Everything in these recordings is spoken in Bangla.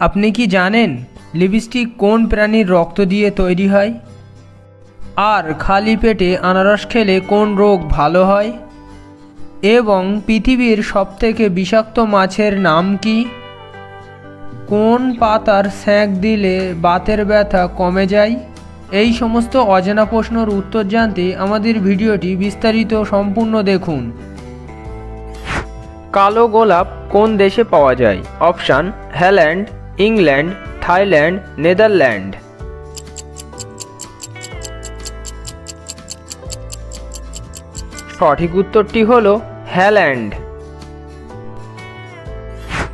আপনি কি জানেন লিপস্টিক কোন প্রাণীর রক্ত দিয়ে তৈরি হয়? আর খালি পেটে আনারস খেলে কোন রোগ ভালো হয়? এবং পৃথিবীর সবথেকে বিষাক্ত মাছের নাম কি? কোন পাতার স্যাঁক দিলে বাতের ব্যথা কমে যায়? এই সমস্ত অজানা প্রশ্নের উত্তর জানতে আমাদের ভিডিওটি বিস্তারিত সম্পূর্ণ দেখুন। কালো গোলাপ কোন দেশে পাওয়া যায়? Option Holland England, Thailand, Netherland. সঠিক উত্তরটি হল হ্যাল্যান্ড।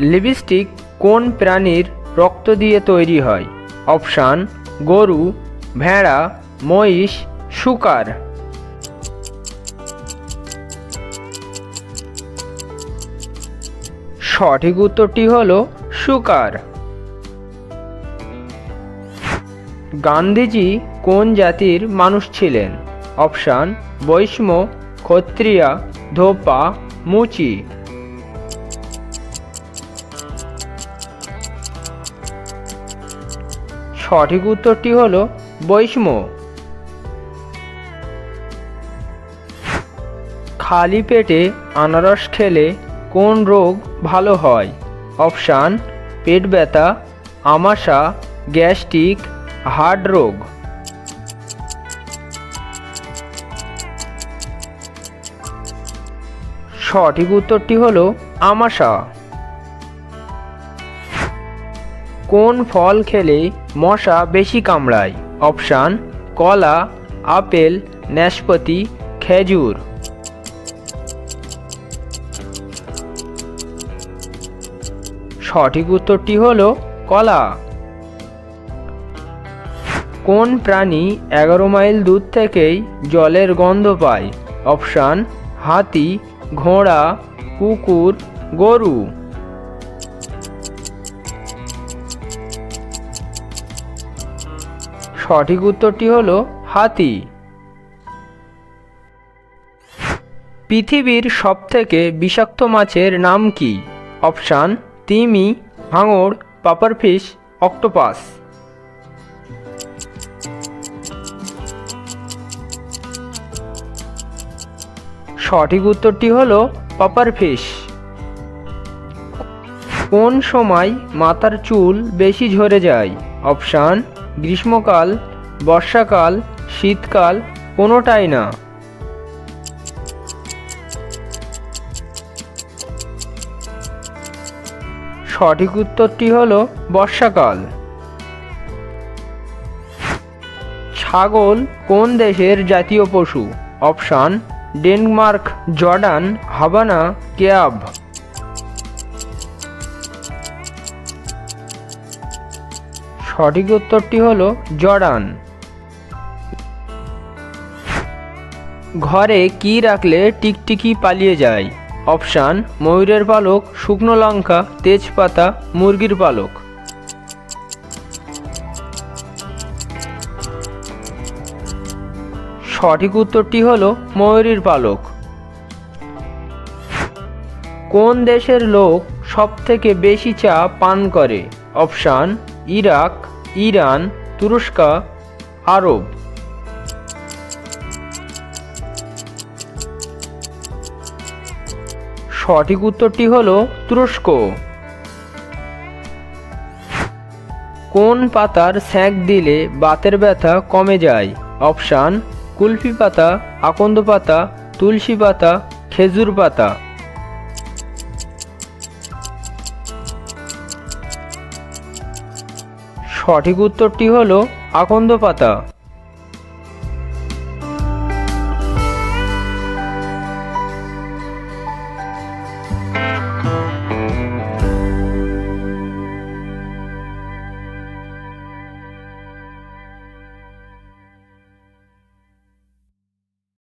লিপস্টিক কোন প্রাণীর রক্ত দিয়ে তৈরি হয়? অপশান, গরু, ভেড়া, মহিষ, শুকার। সঠিক উত্তরটি হল শুকার। গান্ধীজি কোন জাতির মানুষ ছিলেন? অপশান বৈষ্ম ক্ষত্রিয়া, ধোপা, মুচি। সঠিক উত্তরটি হল বৈষ্ম খালি পেটে আনারস খেলে কোন রোগ ভালো হয়? অপশান, পেট ব্যথা, আমাশা, গ্যাস্ট্রিক হার্ট রোগ? সঠিক উত্তরটি হল আমাশা। কোন ফল খেলে মশা বেশি কামড়ায়? অপশান, কলা, আপেল, নাশপাতি, খেজুর। সঠিক উত্তরটি হল কলা। কোন প্রাণী এগারো মাইল দূর থেকেই জলের গন্ধ পায়? অপশান, হাতি, ঘোড়া, কুকুর, গরু। সঠিক উত্তরটি হল হাতি। পৃথিবীর সবথেকে বিষাক্ত মাছের নাম কি? অপশান, তিমি ভাঙড় পাপারফিশ, অক্টোপাস। সঠিক উত্তরটি হলো হল পাপারফিশ কোন সময় মাথার চুল বেশি ঝরে যায়? অপশান, গ্রীষ্মকাল, বর্ষাকাল, শীতকাল, কোনোটাই না। সঠিক উত্তরটি হল বর্ষাকাল। ছাগল কোন দেশের জাতীয় পশু? অপশান ডেনমার্ক, জর্ডান হাবানা কেয়াব। সঠিক উত্তরটি হল জর্ডান। ঘরে কি রাখলে টিকটিকি পালিয়ে যায়? অপশান, ময়ূরের পালক, শুকনো লঙ্কা, তেজপাতা, মুরগির পালক। সঠিক উত্তরটি হল ময়ূরীর পালক কোন দেশের লোক সবথেকে বেশি চা পান করে? অপশান, ইরাক, ইরান, তুরস্ক, আরব। সঠিক উত্তরটি হল তুরস্ক। কোন পাতার স্যাঁক দিলে বাতের ব্যথা কমে যায়? অপশান কুলফি পাতা আকন্দ পাতা তুলসী পাতা খেজুর পাতা। সঠিক উত্তরটি হলো আকন্দ পাতা।